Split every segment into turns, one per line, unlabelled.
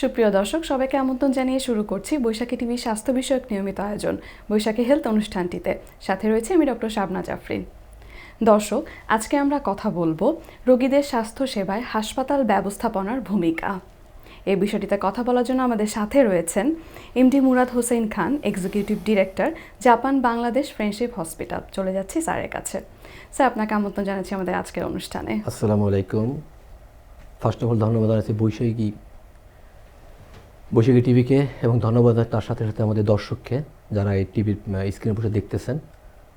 সুপ্রিয় দর্শক, সবাইকে আমন্ত্রণ জানিয়ে শুরু করছি বৈশাখী টিভি স্বাস্থ্য বিষয়ক নিয়মিত আয়োজন, বৈশাখী হেলথ অনুষ্ঠানটিতে। সাথে রয়েছে আমি ডক্টর শাবনা জাফরিন। দর্শক, আজকে আমরা কথা বলব রোগীদের স্বাস্থ্য সেবায় হাসপাতাল ব্যবস্থাপনার ভূমিকা। এই বিষয়টিতে কথা বলার জন্য আমাদের সাথে রয়েছেন MD Murad Hossain Khan, executive director, Japan Bangladesh friendship hospital. চলে যাচ্ছি স্যারের কাছে। স্যার, আপনাকে আমন্ত্রণ জানাচ্ছি আমাদের আজকের অনুষ্ঠানে।
আসসালামু আলাইকুম। ফার্স্ট অফ অল ধন্যবাদ জানাচ্ছি বৈশাখী বৈশাখী টিভিকে এবং ধন্যবাদ তার সাথে সাথে আমাদের দর্শককে যারা এই টিভির স্ক্রিনে বসে দেখতেছেন।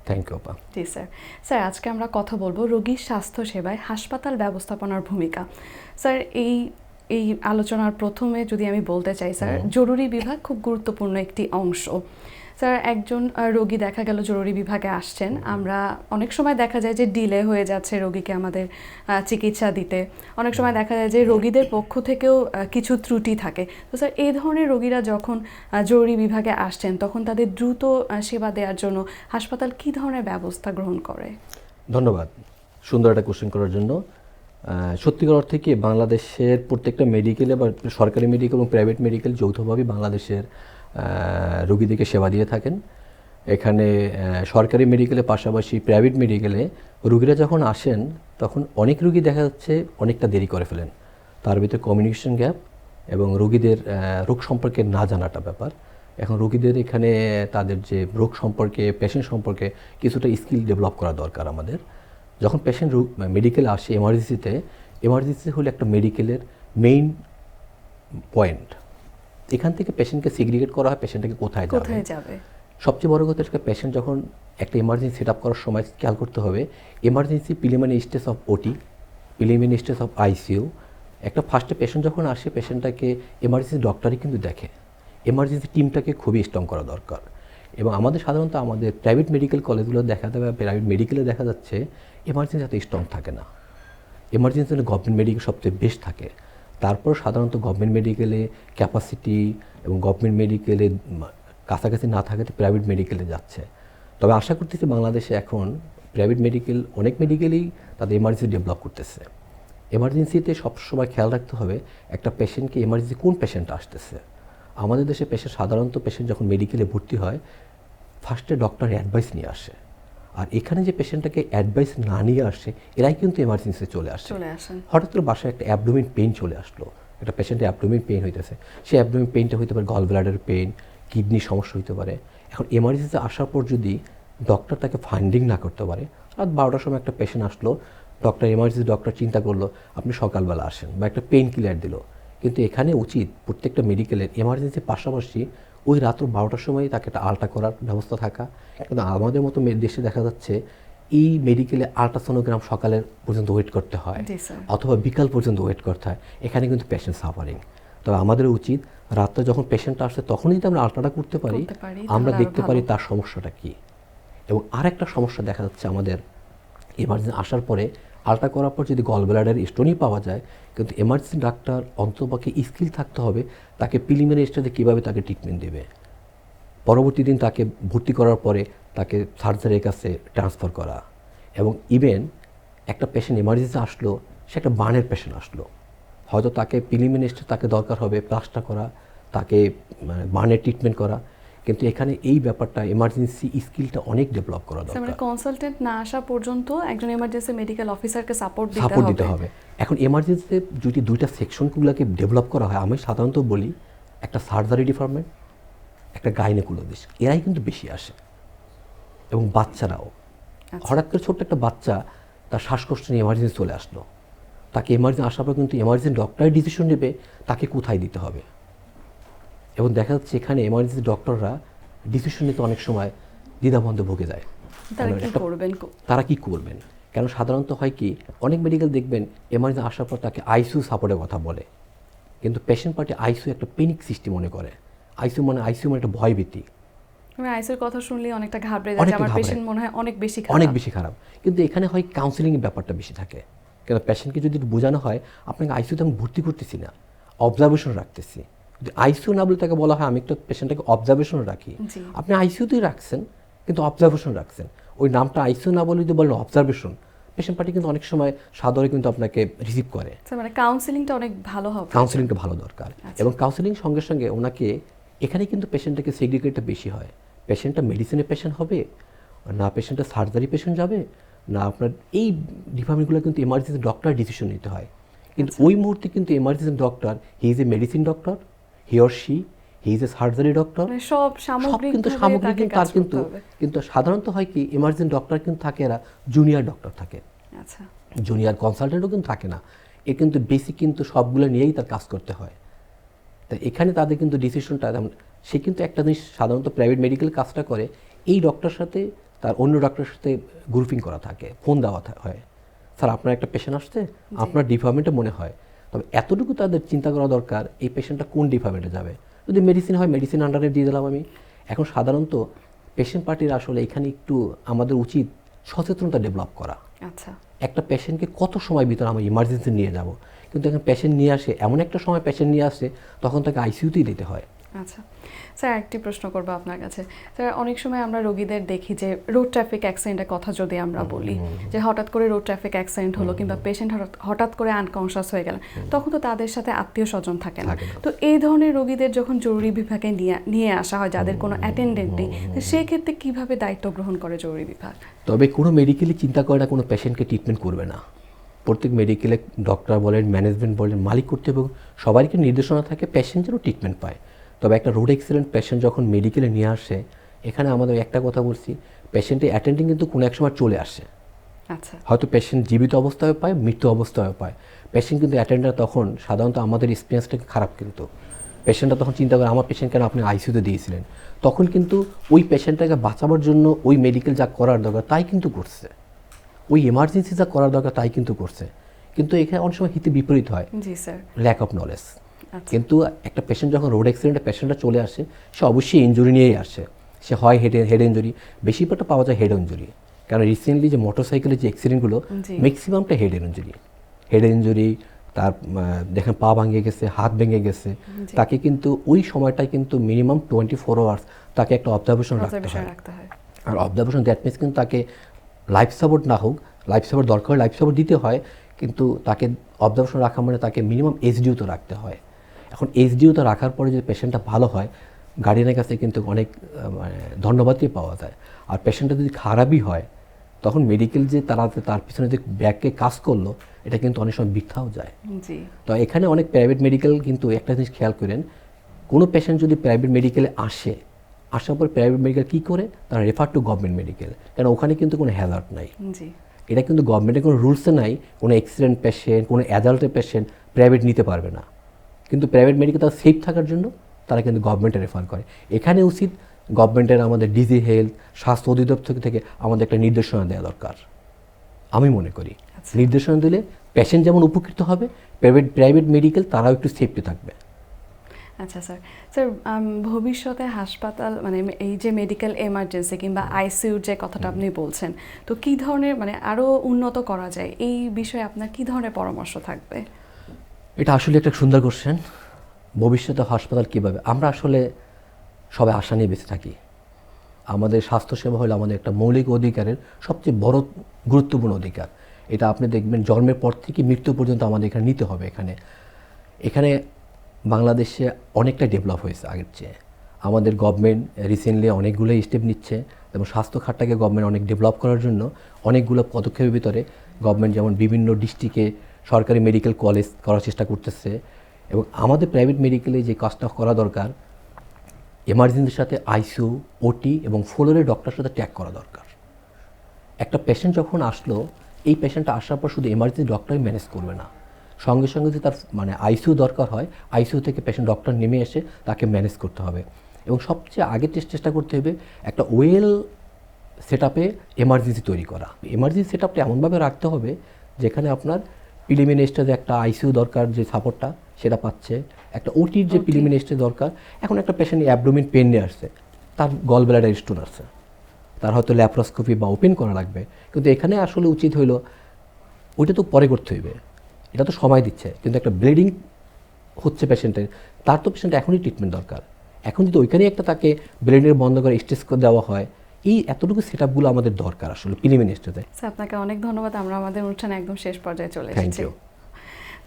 থ্যাংক ইউ আপা
জি স্যার স্যার আজকে আমরা কথা বলব রোগীর স্বাস্থ্য সেবায় হাসপাতাল ব্যবস্থাপনার ভূমিকা। স্যার এই এই আলোচনার প্রথমে যদি আমি বলতে চাই স্যার জরুরি বিভাগ খুব গুরুত্বপূর্ণ একটি অংশ। স্যার একজন রোগী দেখা গেল জরুরি বিভাগে আসছেন। আমরা অনেক সময় দেখা যায় যে ডিলে হয়ে যাচ্ছে রোগীকে আমাদের চিকিৎসা দিতে। অনেক সময় দেখা যায় যে রোগীদের পক্ষ থেকেও কিছু ত্রুটি থাকে। তো স্যার এই ধরনের রোগীরা যখন জরুরি বিভাগে আসছেন তখন তাদের দ্রুত সেবা দেওয়ার জন্য হাসপাতাল কী ধরনের ব্যবস্থা গ্রহণ করে?
ধন্যবাদ সুন্দর একটা কোশ্চেন করার জন্য। সত্যিকার অর্থে কি বাংলাদেশের প্রত্যেকটা মেডিকেলে বা সরকারি মেডিকেল এবং প্রাইভেট মেডিকেল যৌথভাবে বাংলাদেশের রোগীদেরকে সেবা দিয়ে থাকেন। এখানে সরকারি মেডিকেলের পাশাপাশি প্রাইভেট মেডিকেলে রুগীরা যখন আসেন, তখন অনেক রুগী দেখা যাচ্ছে অনেকটা দেরি করে ফেলেন। তার ভিতরে কমিউনিকেশন গ্যাপ এবং রোগীদের রোগ সম্পর্কে না জানাটা ব্যাপার। এখন রোগীদের এখানে তাদের যে রোগ সম্পর্কে পেশেন্ট সম্পর্কে কিছুটা স্কিল ডেভেলপ করা দরকার আমাদের। যখন পেশেন্ট মেডিকেলে আসে এমার্জেন্সিতে এমার্জেন্সি হলো একটা মেডিকেলের মেইন পয়েন্ট এখান থেকে পেশেন্টকে সিগ্রিগেট করা হয় পেশেন্টটাকে কোথায়
কোথায় যাবে?
সবচেয়ে বড় কথা হচ্ছে পেশেন্ট যখন একটা ইমার্জেন্সি সেট আপ করার সময় খেয়াল করতে হবে emergency preliminary stage of OT preliminary stage of ICU একটা ফার্স্টে পেশেন্ট যখন আসে পেশেন্টটাকে এমার্জেন্সি ডক্টরই কিন্তু দেখে। এমার্জেন্সি টিমটাকে খুবই স্ট্রং করা দরকার। এবং আমাদের সাধারণত আমাদের প্রাইভেট মেডিকেল কলেজগুলো দেখা যাবে প্রাইভেট মেডিকেলে দেখা যাচ্ছে এমার্জেন্সি এত স্ট্রং থাকে না। এমার্জেন্সি গভর্নমেন্ট মেডিকেল সবচেয়ে বেস্ট থাকে। তারপর সাধারণত গভর্নমেন্ট মেডিকেলে ক্যাপাসিটি এবং গভর্নমেন্ট মেডিকেলে কাছাকাছি না থাকাতে প্রাইভেট মেডিকেলে যাচ্ছে। তবে আশা করতেছি বাংলাদেশে এখন প্রাইভেট মেডিকেল অনেক মেডিকেলেই তাদের এমার্জেন্সি ডেভেলপ করতেছে। এমার্জেন্সিতে সবসময় খেয়াল রাখতে হবে একটা পেশেন্টকে এমার্জেন্সি কোন পেশেন্ট আসতেছে। আমাদের দেশে পেশেন্ট সাধারণত পেশেন্ট যখন মেডিকেলে ভর্তি হয় ফার্স্টে ডক্টর অ্যাডভাইস নিয়ে আসে। আর এখানে যে পেশেন্টটাকে অ্যাডভাইস না নিয়ে আসে এরাই কিন্তু এমার্জেন্সিতে চলে আসে। হঠাৎ করে বাসায় একটা অ্যাবডোমিন পেন চলে আসলো। একটা পেশেন্টের অ্যাবডোমিন পেইন হইতেছে। সেই অ্যাবডোমিন পেনটা হইতে পারে গল ব্লাডার পেন কিডনির সমস্যা হইতে পারে। এখন এমার্জেন্সিতে আসার পর যদি ডক্টর তাকে ফান্ডিং না করতে পারে রাত বারোটার সময় একটা পেশেন্ট আসলো ডক্টর এমার্জেন্সি ডক্টর চিন্তা করল আপনি সকালবেলা আসেন। বা একটা পেন কিলার দিল। কিন্তু এখানে উচিত প্রত্যেকটা মেডিকেলের এমার্জেন্সির পাশাপাশি ওই রাত্র বারোটার সময় তাকে একটা আলট্রা করার ব্যবস্থা থাকা। কিন্তু আমাদের মতো দেশে দেখা যাচ্ছে এই মেডিকেলে আলট্রাসোনোগ্রাম সকালের পর্যন্ত ওয়েট করতে হয় অথবা বিকাল পর্যন্ত ওয়েট করতে হয়। এখানে কিন্তু পেশেন্ট সাফারিং তবে আমাদের উচিত রাত্রে যখন পেশেন্টটা আসে তখনই যদি আমরা আলট্রাটা করতে পারি। আমরা দেখতে পারি তার সমস্যাটা কি। এবং আরেকটা সমস্যা দেখা যাচ্ছে আমাদের। এমার্জেন্সি আসার পরে আলট্রা করার পর যদি গল ব্লাডার স্টোনই পাওয়া যায় কিন্তু এমার্জেন্সি ডাক্তার অন্তপক্ষে স্কিল থাকতে হবে, তাকে প্রিলিমিনারি স্টেজে কীভাবে তাকে ট্রিটমেন্ট দেবে? পরবর্তী দিন তাকে ভর্তি করার পরে তাকে সার্জারির কাছে ট্রান্সফার করা। এবং ইভেন একটা পেশেন্ট এমার্জেন্সি আসলো, সে একটা বার্নের পেশেন্ট আসলো। হয়তো তাকে প্রিলিমিনারি তাকে দরকার হবে প্লাস্টার করা, তাকে মানে বার্নের ট্রিটমেন্ট করা। কিন্তু এখানে এই ব্যাপারটা এমার্জেন্সি স্কিলটা অনেক ডেভেলপ করা
স্যার, মানে কনসালটেন্ট না আসা পর্যন্ত একজন এমার্জেন্সি মেডিকেল অফিসারকে সাপোর্ট দিতে
সাপোর্ট
হবে।
দিতে হবে। এখন এমার্জেন্সিতে যদি দুইটা সেকশনগুলোকে ডেভেলপ করা হয় আমি সাধারণত বলি একটা সার্জারি ডিপার্টমেন্ট একটা গাইনেকোলজিস্ট এরাই কিন্তু বেশি আসে। এবং বাচ্চারাও।
আচ্ছা।
হঠাৎ করে ছোট্ট একটা বাচ্চা তার শ্বাসকষ্ট নিয়ে এমার্জেন্সি চলে আসলো। তাকে এমার্জেন্সি আসার পর কিন্তু এমার্জেন্সি ডক্টরই ডিসিশন নেবে তাকে কোথায় দিতে হবে। এবং দেখা যাচ্ছে এখানে এমার্জেন্সি ডক্টররা ডিসিশন নিতে অনেক সময় দ্বিধাবন্ধে ভুগে যায়।
তারা কি করবেন
কেন সাধারণত হয় কি অনেক মেডিকেল দেখবেন এমার্জেন্সি আসার পর তাকে আইসিইউ সাপোর্টের কথা বলে। কিন্তু পেশেন্ট পার্টি আইসিইউ একটা পেনিক সৃষ্টি মনে করে। আইসিইউ মানে আইসিইউ মানে একটা ভয়ভীতি।
আমি আইসির কথা শুনলে অনেকটা ঘাবড়ে
অনেকটা
আমার পেশেন্ট মনে হয় অনেক বেশি খারাপ।
অনেক বেশি খারাপ। কিন্তু এখানে হয় কাউন্সিলিং ব্যাপারটা বেশি থাকে। কেন পেশেন্টকে যদি একটু বোঝানো হয় আপনাকে আইসিইউতে আমি ভর্তি করতেছি না অবজারভেশন রাখতেছি। যদি আইসিইউ না বলে তাকে বলা হয় আমি একটা পেশেন্টটাকে অবজারভেশন রাখি। আপনি আইসিইউতেই রাখছেন কিন্তু অবজারভেশন রাখছেন। ওই নামটা আইসিইউ না বলে যদি বলেন অবজারভেশন পেশেন্ট পার্টি কিন্তু অনেক সময় সাদরে কিন্তু আপনাকে রিসিভ করে।
মানে কাউন্সিলিংটা অনেক ভালো হবে।
কাউন্সিলিংটা ভালো দরকার।
আচ্ছা।
এবং কাউন্সিলিং সঙ্গে সঙ্গে ওনাকে এখানে কিন্তু পেশেন্টটাকে সেগ্রিগেটটা বেশি হয়। পেশেন্টটা মেডিসিনের পেশেন্ট হবে না পেশেন্টটা সার্জারি পেশেন্ট যাবে না আপনার এই ডিপার্টমেন্টগুলো কিন্তু এমার্জেন্সি ডক্টর ডিসিশন নিতে হয়। কিন্তু
আচ্ছা।
ওই মুহূর্তে কিন্তু emergency doctor he is a medicine doctor he or she he is a surgery doctor
সব সামগ্রিক
কিন্তু সামগ্রিক তার কিন্তু কিন্তু সাধারণত হয় কি এমার্জেন্সি ডক্টর কিন্তু থাকে এরা জুনিয়র ডক্টর থাকে।
আচ্ছা।
জুনিয়র কনসালটেন্টও কিন্তু থাকে না। এ কিন্তু বেসিক কিন্তু সবগুলো নিয়েই তার কাজ করতে হয়। তা এখানে তাদের কিন্তু ডিসিশনটা যেমন সে কিন্তু একটা জিনিস সাধারণত প্রাইভেট মেডিকেল কাজটা করে এই ডক্টরের সাথে তার অন্য ডক্টরের সাথে গ্রুপিং করা থাকে ফোন দেওয়া হয়। স্যার আপনার একটা পেশেন্ট আসছে আপনার ডিপার্টমেন্টে মনে হয় তবে এতটুকু তাদের চিন্তা করা দরকার এই পেশেন্টটা কোন ডিপার্টমেন্টে যাবে? যদি মেডিসিন হয় মেডিসিন আন্ডারে দিয়ে দিলাম আমি। এখন সাধারণত পেশেন্ট পার্টির আসলে এখানে একটু আমাদের উচিত সচেতনতা ডেভেলপ করা।
আচ্ছা।
একটা পেশেন্টকে কত সময় ভিতরে আমি ইমার্জেন্সি নিয়ে যাব? কিন্তু এখন পেশেন্ট নিয়ে আসে এমন একটা সময় পেশেন্ট নিয়ে আসে তখন তাকে আইসিইউতেই দিতে হয়।
আচ্ছা। স্যার একটি প্রশ্ন করব আপনার কাছে। স্যার অনেক সময় আমরা রোগীদের দেখি যে রোড ট্রাফিক অ্যাক্সিডেন্টের কথা যদি আমরা বলি যে হঠাৎ করে রোড ট্রাফিক অ্যাক্সিডেন্ট হলো কিংবা পেশেন্ট হঠাৎ করে আনকনশাস হয়ে গেলেন তখন তো তাদের সাথে আত্মীয় স্বজন থাকে না। তো এই ধরনের রোগীদের যখন জরুরি বিভাগে নিয়ে নিয়ে আসা হয় যাদের কোনো অ্যাটেন্ডেন্ট নেই তো সেক্ষেত্রে কীভাবে দায়িত্ব গ্রহণ করে জরুরি বিভাগ?
তবে কোনো মেডিকেলে চিন্তা করে না কোনো পেশেন্টকে ট্রিটমেন্ট করবে না। প্রত্যেক মেডিকেলে ডক্টর বলেন ম্যানেজমেন্ট বলেন মালিক কর্তৃপক্ষ সবাইকে নির্দেশনা থাকে পেশেন্ট যেন ট্রিটমেন্ট পায়। তবে একটা রোড অ্যাক্সিডেন্ট পেশেন্ট যখন মেডিকেলে নিয়ে আসে এখানে আমাদের একটা কথা বলছি পেশেন্টের অ্যাটেন্ডিং কিন্তু কোনো এক সময় চলে আসে।
আচ্ছা।
হয়তো পেশেন্ট জীবিত অবস্থায় পায় মৃত্যু অবস্থায় পায়। পেশেন্ট কিন্তু অ্যাটেন্ডার তখন সাধারণত আমাদের এক্সপিরিয়েন্সটাকে খারাপ কিন্তু। পেশেন্টটা তখন চিন্তা করে আমার পেশেন্ট কেন আপনি আইসিউতে দিয়েছিলেন? তখন কিন্তু ওই পেশেন্টটাকে বাঁচাবার জন্য ওই মেডিকেল যা করার দরকার তাই কিন্তু করছে। ওই এমার্জেন্সি যা করার দরকার তাই কিন্তু করছে। কিন্তু এখানে অনেক সময় হিতে বিপরীত হয়।
জি স্যার
ল্যাক অফ নলেজ কিন্তু একটা পেশেন্ট যখন রোড অ্যাক্সিডেন্টে পেশেন্টটা চলে আসে সে অবশ্যই ইঞ্জুরি নিয়েই আসে। সে হয় হেড হেড ইঞ্জুরি বেশিরভাগটা পাওয়া যায় হেড ইঞ্জুরি কারণ রিসেন্টলি যে মোটরসাইকেলের যে অ্যাক্সিডেন্টগুলো ম্যাক্সিমামটা হেড ইঞ্জুরি হেড ইঞ্জুরি তার দেখেন পা ভাঙে গেছে হাত ভেঙে গেছে। তাকে কিন্তু ওই সময়টায় কিন্তু মিনিমাম টোয়েন্টি ফোর আওয়ার্স তাকে একটা অবজারভেশন রাখতে হয়। আর অবজারভেশন দ্যাট মিনস কিন্তু তাকে লাইফ সাপোর্ট না হোক লাইফ সাপোর্ট দরকার হয় লাইফ সাপোর্ট দিতে হয় কিন্তু তাকে অবজারভেশন রাখা মানে তাকে মিনিমাম এইচডিও তো রাখতে হয়। এখন এইচডিও তো রাখার পরে যদি পেশেন্টটা ভালো হয় গার্ডিয়ানের কাছে কিন্তু অনেক মানে ধন্যবাদই পাওয়া যায়। আর পেশেন্টটা যদি খারাপই হয় তখন মেডিকেল যে তারা তার পিছনে যে ব্যাগকে কাজ করল এটা কিন্তু অনেক সময় বৃথাও যায়। তো এখানে অনেক প্রাইভেট মেডিকেল কিন্তু একটা জিনিস খেয়াল করেন কোনো পেশেন্ট যদি প্রাইভেট মেডিকেলে আসে আসার পর প্রাইভেট মেডিকেল কী করে? তারা রেফার টু গভর্নমেন্ট মেডিকেল কারণ ওখানে কিন্তু কোনো হ্যাজার্ড নাই। এটা কিন্তু গভর্নমেন্টের কোনো রুলসে নাই কোনো অ্যাক্সিডেন্ট পেশেন্ট কোনো অ্যাডাল্টের পেশেন্ট প্রাইভেট নিতে পারবে না। কিন্তু প্রাইভেট মেডিকেল তারা সেফ থাকার জন্য তারা কিন্তু গভর্নমেন্টে রেফার করে। এখানে উচিত গভর্নমেন্টের আমাদের ডিজি হেলথ স্বাস্থ্য অধিদপ্তর থেকে আমাদের একটা নির্দেশনা দেওয়া দরকার। আমি মনে করি
আচ্ছা।
নির্দেশনা দিলে পেশেন্ট যেমন উপকৃত হবে প্রাইভেট প্রাইভেট মেডিকেল তারাও একটু সেফটি থাকবে।
আচ্ছা স্যার স্যার ভবিষ্যতে হাসপাতাল মানে এই যে মেডিকেল এমার্জেন্সি কিংবা আইসিইউর যে কথাটা আপনি বলছেন তো কি ধরনের মানে আরও উন্নত করা যায়? এই বিষয়ে আপনার কি ধরনের পরামর্শ থাকবে?
এটা আসলে একটা সুন্দর কোশ্চেন ভবিষ্যতে হাসপাতাল কীভাবে? আমরা আসলে সবাই আশা নিয়ে বেঁচে থাকি। আমাদের স্বাস্থ্যসেবা হলো আমাদের একটা মৌলিক অধিকারের সবচেয়ে বড় গুরুত্বপূর্ণ অধিকার। এটা আপনি দেখবেন জন্মের পর থেকে মৃত্যু পর্যন্ত আমাদের এখানে নিতে হবে এখানে। এখানে বাংলাদেশে অনেকটা ডেভেলপ হয়েছে আগের চেয়ে। আমাদের গভর্নমেন্ট রিসেন্টলি অনেকগুলো স্টেপ নিচ্ছে এবং স্বাস্থ্য খাতটাকে গভর্নমেন্ট অনেক ডেভেলপ করার জন্য অনেকগুলো পদক্ষেপের ভিতরে গভর্নমেন্ট যেমন বিভিন্ন ডিস্ট্রিক্টে সরকারি মেডিকেল কলেজ করার চেষ্টা করতেছে এবং আমাদের প্রাইভেট মেডিকেলে যে কাজটা করা দরকার এমার্জেন্সির সাথে আইসিইউ ওটি এবং ফ্লোরের ডক্টরের সাথে ট্যাগ করা দরকার। একটা পেশেন্ট যখন আসলো, এই পেশেন্টটা আসার পর শুধু এমার্জেন্সি ডক্টরই ম্যানেজ করবে না। সঙ্গে সঙ্গে যদি তার মানে আইসিইউ দরকার হয় আইসিইউ থেকে পেশেন্ট ডক্টর নেমে এসে তাকে ম্যানেজ করতে হবে। এবং সবচেয়ে আগে চেষ্টা করতে হবে একটা ওয়েল সেট আপে এমার্জেন্সি তৈরি করা। এমার্জেন্সি সেট আপটা এমনভাবে রাখতে হবে যেখানে আপনার প্রিলিমিনারি স্টেজে একটা আইসিইউ দরকার যে সাপোর্টটা সেটা পাচ্ছে। একটা ওটির যে প্রিলিমিনারি স্টেজ দরকার এখন একটা পেশেন্ট অ্যাবডোমিন পেন নিয়ে আসছে। তার গল ব্লাডার স্টোন আসছে। তার হয়তো ল্যাপ্রোস্কোপি বা ওপেন করা লাগবে। কিন্তু এখানে আসলে উচিত হইল ওইটা তো পরে করতে হইবে। এটা তো সময় দিচ্ছে। কিন্তু একটা ব্লিডিং হচ্ছে পেশেন্টের তার তো পেশেন্ট এখনই ট্রিটমেন্ট দরকার। এখন যদি ওইখানেই একটা তাকে ব্লিডিং বন্ধ করে স্টেজ করে দেওয়া হয় এই এতটুকু সেট আপগুলো আমাদের দরকার আসলে প্রিলিমিনারি স্টেজে
স্যার আপনাকে অনেক ধন্যবাদ। আমরা আমাদের অনুষ্ঠান একদম শেষ পর্যায়ে চলে এসেছি.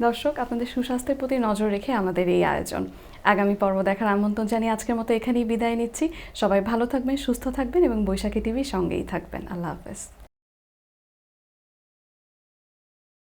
দর্শক আপনাদের সুস্বাস্থ্যের প্রতি নজর রেখে আমাদের এই আয়োজন। আগামী পর্ব দেখার আমন্ত্রণ জানিয়ে আজকের মতো এখানেই বিদায় নিচ্ছি। সবাই ভালো থাকবেন সুস্থ থাকবেন এবং বৈশাখী টিভির সঙ্গেই থাকবেন। আল্লাহ হাফেজ।